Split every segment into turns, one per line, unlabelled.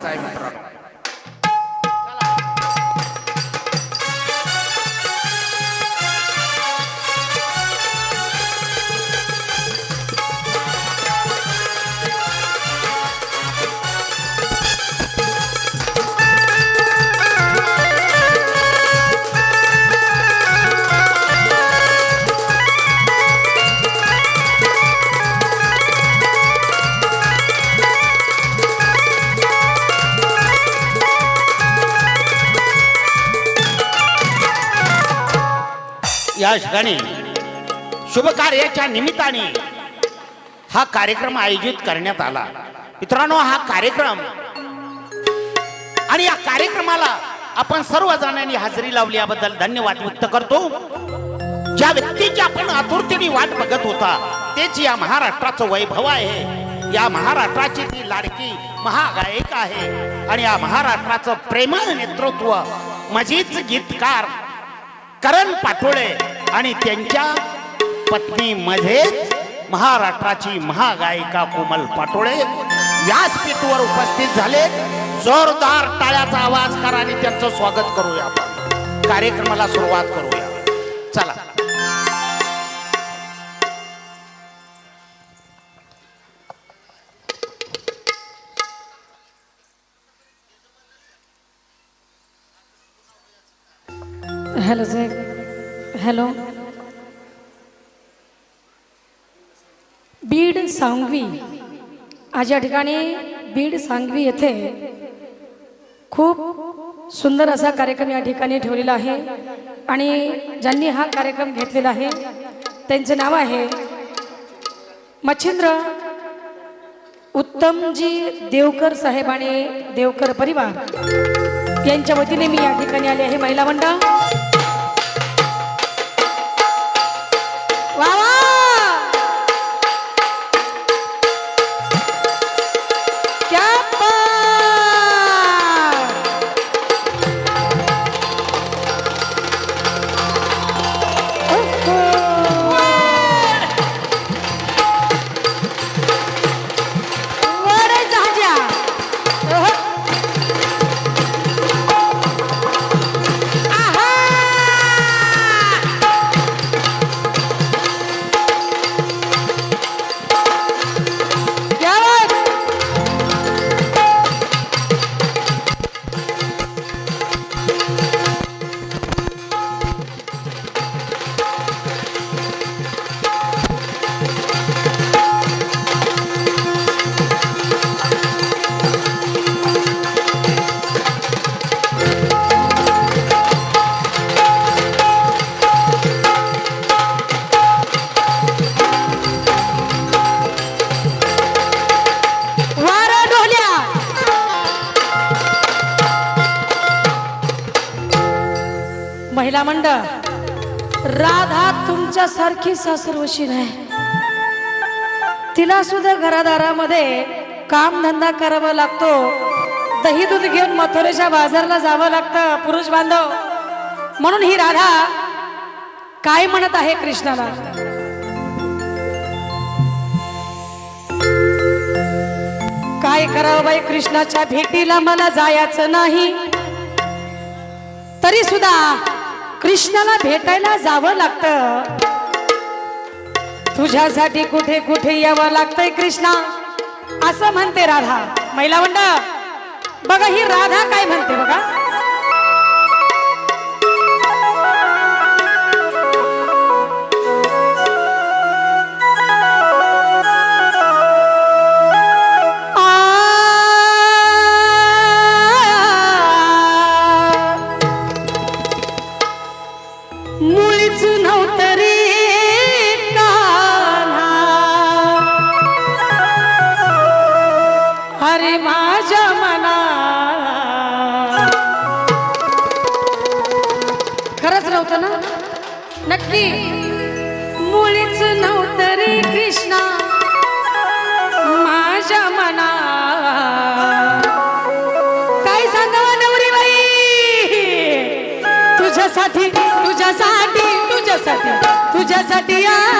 आहे या ठिकाणी शुभ कार्याच्या निमित्ताने हा कार्यक्रम आयोजित करण्यात आला. मित्रांनो हा कार्यक्रम आणि या कार्यक्रमाला आपण सर्वजणांनी हजेरी लावली याबद्दल धन्यवाद व्यक्त करतो. ज्या व्यक्तीची आपण आतुरतेने वाट बघत होता तेच या महाराष्ट्राचं वैभव आहे. या महाराष्ट्राची ती लाडकी महागायिका आहे आणि या महाराष्ट्राचं प्रेमळ नेतृत्व मजीच गीतकार करण पाटोळे आणि त्यांच्या पत्नीमध्येच महाराष्ट्राची महागायिका कोमल पाटोळे व्यासपीठवर उपस्थित झाले. जोरदार टाळ्याचा आवाज करा आणि त्यांचं स्वागत करूया. आपण कार्यक्रमाला सुरुवात करूया. चला.
हॅलो साहेब. हॅलो. बीड सांगवी. आज या ठिकाणी बीड सांगवी येथे खूप सुंदर असा कार्यक्रम या ठिकाणी ठेवलेला आहे. आणि ज्यांनी हा कार्यक्रम घेतलेला आहे त्यांचं नाव आहे मच्छिंद्र उत्तमजी देवकर साहेब आणि देवकर परिवार. यांच्या वतीने मी या ठिकाणी आले आहे महिला मंडळ. महिला मंडळ राधा तुमच्यासारखी सासरवशी नाही तिला सुद्धा घरादारामध्ये काम धंदा करावा लागतो. दही दूध घेऊन मथुरेच्या बाजारला जावं लागतं पुरुष बांधव. म्हणून ही राधा काय म्हणत आहे कृष्णाला? काय करावं बाई कृष्णाच्या भेटीला? मला जायचं नाही. तरी सुद्धा कृष्णाला भेटायला जावं लागतं. तुझ्यासाठी कुठे कुठे यावं लागतंय कृष्णा? असं म्हणते राधा. महिला मंडळ बघा ही राधा काय म्हणते बघा. तुझ्यासाठी या.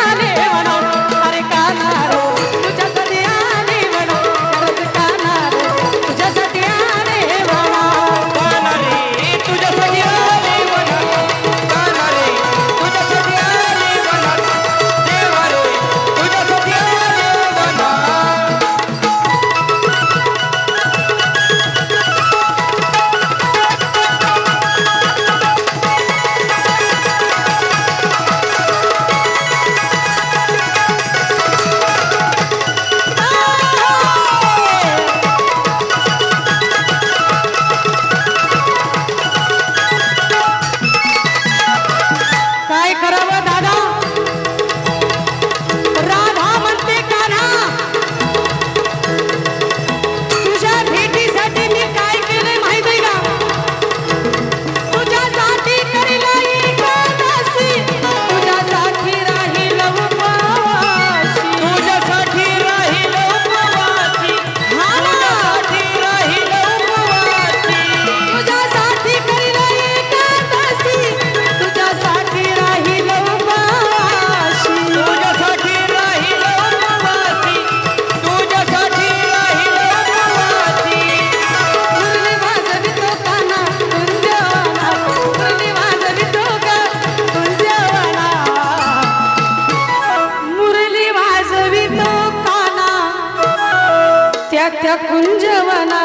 त्या कुंजवना.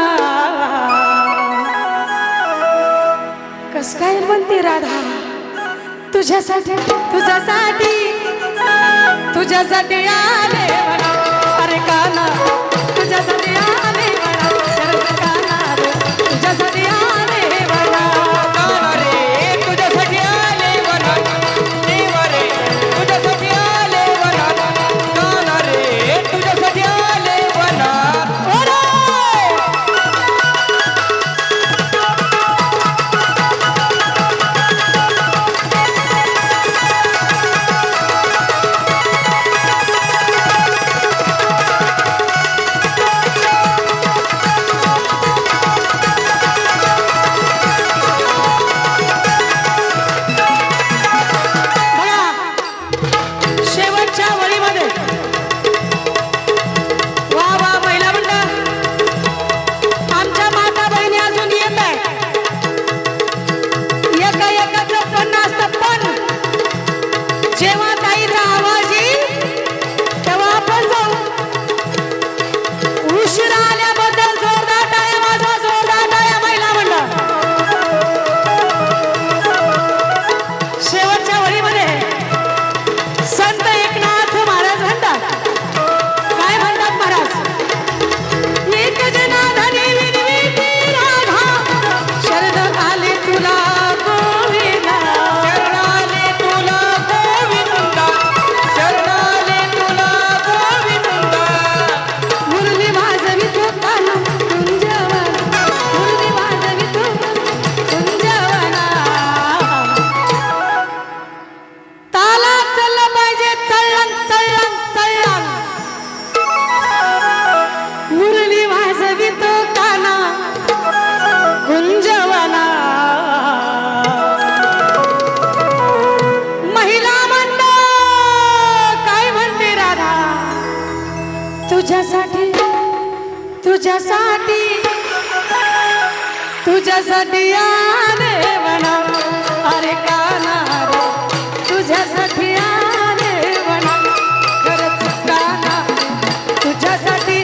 कस काय म्हणते राधा? तुझ्यासाठी तुझ्यासाठी तुझ्यासाठी आले म्हणा. अरे काना. तुझ्यासाठी तुझ्यासाठी
तुझ्यासाठी
या देवना अरे काना तुझ्यासाठी या देवना खरंच काना तुझ्यासाठी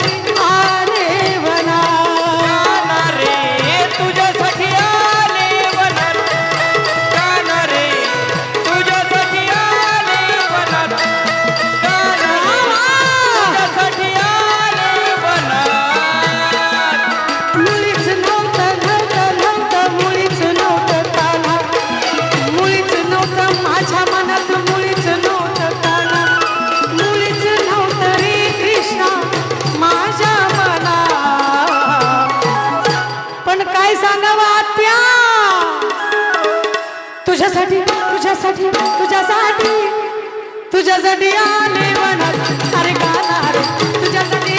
तुझ्यासाठी तुझ्यासाठी. तुझ्यासाठी आले
मनात. अरे
गाणार
तुझ्यासाठी